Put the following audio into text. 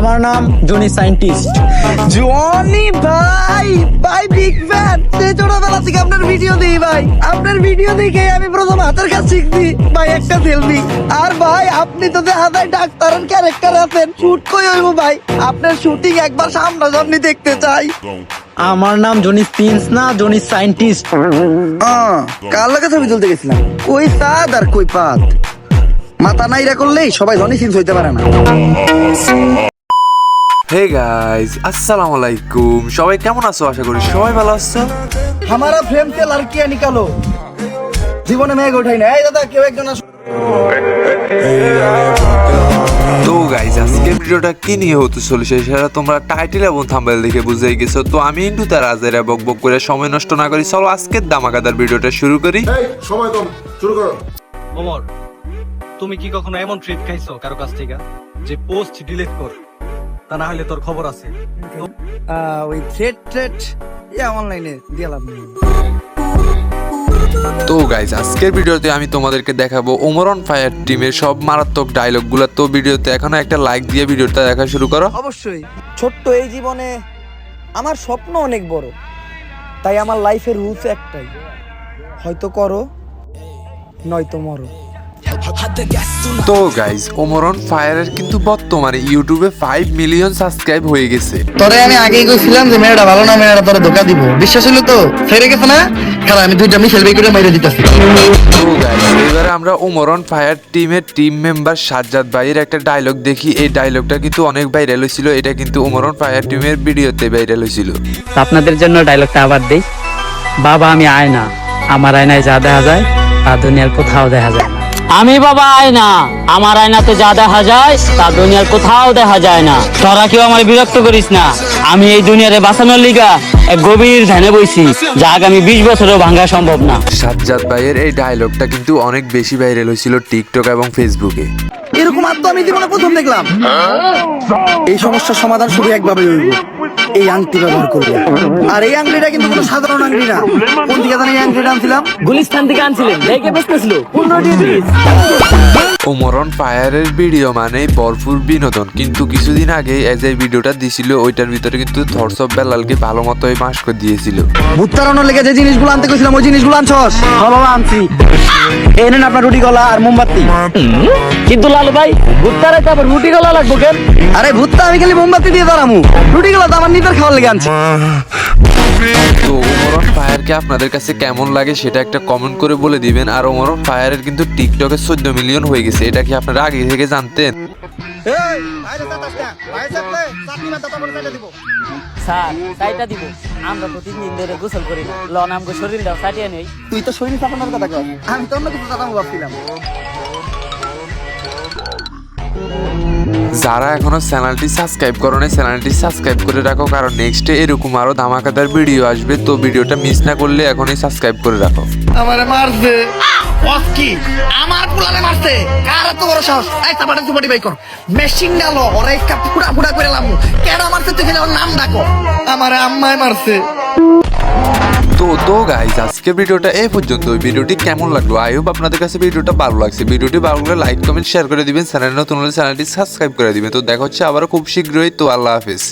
আমার নাম Johnny scientist Johnny ভাই ভাই বিগ ফ্যান সে ছোটবেলা থেকে আপনার ভিডিও দিই ভাই। আপনার ভিডিও দেখে আমি প্রথম হাতের কাজ শিখছি। ভাই একটা সেলফি আর ভাই আপনি তো দেখা যায় ডাক্তারের ক্যারেক্টার আছেন শুট কই হইব ভাই? আপনার শুটিং একবার সামনাসামনি দেখতে চাই। আমার নাম জনি সিন্স না জনি সায়েন্টিস্ট কার লাগে ছবি তুলতে গেছিলাম? কই সাদ আর কই পাত মাথা নাইরা করলেই সবাই জনি সিন্স হইতে পারে না। হে গাইস আসসালামু আলাইকুম সবাই কেমন আছো আশা করি সবাই ভালো আছো हमारा फ्रेम से लड़कियां निकालो জীবনে মেঘ ওঠাই না এই দাদা কেউ একজন আসো তো গাইস আজকে ভিডিওটা কি নিয়ে হতে চলেছে সেটা তোমরা টাইটেল এবং থাম্বেল দেখে বুঝেই গেছো তো আমি ইন্টু তার আজেরা বক বক করে সময় নষ্ট না করি চলো আজকের দামাকাদার ভিডিওটা শুরু করি এই সময় কম শুরু করো ওমর তুমি কি কখনো এমন ট্রিট খাইছো কারো কাছ থেকে যে পোস্ট ডিলিট কর তা না হলে তোর খবর আছে। ওই থ্রেড থ্রেড ইয়া অনলাইনে দিলাম তো গাইজ আজকের ভিডিওতে আমি তোমাদেরকে দেখাবো ওমরন ফায়ার টিমের সব মারাত্মক ডায়লগগুলো তো ভিডিওতে এখনও একটা লাইক দিয়ে ভিডিওটা দেখা শুরু করো। অবশ্যই ছোট্ট এই জীবনে আমার স্বপ্ন অনেক বড় তাই আমার লাইফের রুলস একটাই হয়তো করো নয়তো মরো। তো গাইজ ওমরন ফায়ারের কিন্তু বর্তমানে ইউটিউবে ফাইভ মিলিয়ন সাবস্ক্রাইব হয়ে গেছে। তোরে আমি আগেই কইছিলাম যে মেয়েটা ভালো না মেয়েটা তোরে ধোকা দিব। বিশ্বাস হলো তো? ফেরে গেছে না? খারাপ আমি দুইটা মিশেল বের করে মেরে দিতেছি। তো গাইজ এবারে আমরা ওমরন ফায়ার টিমের টিম মেম্বার সাজ্জাদ ভাইয়ের একটা ডায়লগ দেখি। এই ডায়লগটা কিন্তু অনেক ভাইরাল হয়েছিল। এটা কিন্তু ওমরন ফায়ার টিমের ভিডিওতে ভাইরাল হয়েছিল। আপনাদের জন্য ডায়লগটা আবার দেই। বাবা আমি আয়না। আমার আয়নায় যা দেখা যায় তা দুনিয়ার কোথাও দেখা যায় না। আমি বাবা আয়না। আমার আয়নাতে যা দেখা যায় তা দুনিয়ার কোথাও দেখা যায় না। তোরা কেউ আমার বিরক্ত করিস না। আমি এই দুনিয়ারে বাঁচানোর লিগা এক গভীর ধ্যানে বইছি যা আগামী বিশ বছরও ভাঙা সম্ভব না। সাজ্জাদ ভাইয়ের এই ডায়লগটা কিন্তু অনেক বেশি ভাইরাল হয়েছিল টিকটক এবং ফেসবুকে এরকম তো আমি জীবনে প্রথম দেখলাম। এই সমস্যার সমাধান শুধু একভাবে হইব। এই আংটি ব্যবহার করব। আর এই আংটিটা কিন্তু কোনো সাধারণ আংটি না। কোন দিকে এই আংটিটা আনছিলাম? গুলিস্তান থেকে আনছিলেন। দেখে বেসতেছিল। পনেরো ওমরন ফায়ারের ভিডিও মানে ভরপুর বিনোদন। কিন্তু কিছুদিন আগে এজ এই ভিডিওটা দিছিল ওইটার ভিতরে কিন্তু থরস অফ বেলালকে ভালো মতোই মাস করে দিয়েছিল। ভূত তাড়ানোর লেগে যে জিনিসগুলো আনতে কইছিলাম ওই জিনিসগুলো আনছস? হ্যাঁ বাবা আনছি। এই নেন আপনার রুটি গলা আর মোমবাতি। কিন্তু লালু ভাই ভুট্টারে তো আবার রুটি গলা লাগবো কেন? আরে ভূতটা আমি খালি মোমবাতি দিয়ে দাঁড়ামু। রুটিগুলো তো আমার নিজের খাওয়ার লেগে আনছি। তো আপনাদের কাছে কেমন লাগে সেটা একটা কমেন্ট করে বলে দিবেন। আর ওমর ফায়ারের কিন্তু টিকটকে চোদ্দ মিলিয়ন হয়ে গেছে। এটা কি আপনারা আগে থেকে জানতেন? স্যার তাইটা দিব। আমরা তো তিন দিন ধরে গোসল করি না। লন আমগো শরীরটাও সাটিয়ে নেই। তুই তো শরীর চাপানোর কথা কর আমি তো অন্য কিছু চাপাবো ভাবছিলাম। যারা এখনও চ্যানেলটি সাবস্ক্রাইব করো নাই চ্যানেলটি সাবস্ক্রাইব করে রাখো, কারণ নেক্সটে এরকম আরও ধামাকাদার ভিডিও আসবে। তো ভিডিওটা মিস না করলে এখনই সাবস্ক্রাইব করে রাখো। আমারে মারছে। কি? আমার পুলারে মারছে। কার এত বড় সাহস? এই চাপাটা চুপাটি বাই কর। মেশিন ডালো, ওরে একটা ফুড়া ফুড়া করে লামু। কেন মারছে তুই নাম ডাকো? আমারে আম্মায় মারছে। তো তো গাইজ আজকে ভিডিওটা এই পর্যন্ত ভিডিওটি কেমন লাগল? আই হোপ আপনাদের কাছে ভিডিওটা ভালো লাগছে। ভিডিওটি ভালো লাগলে লাইক কমেন্ট শেয়ার করে দিবেন। চ্যানেল নতুন হলে চ্যানেলটি সাবস্ক্রাইব করে দিবেন। তো দেখা হচ্ছে আবারও খুব শীঘ্রই। তো আল্লাহ হাফিজ।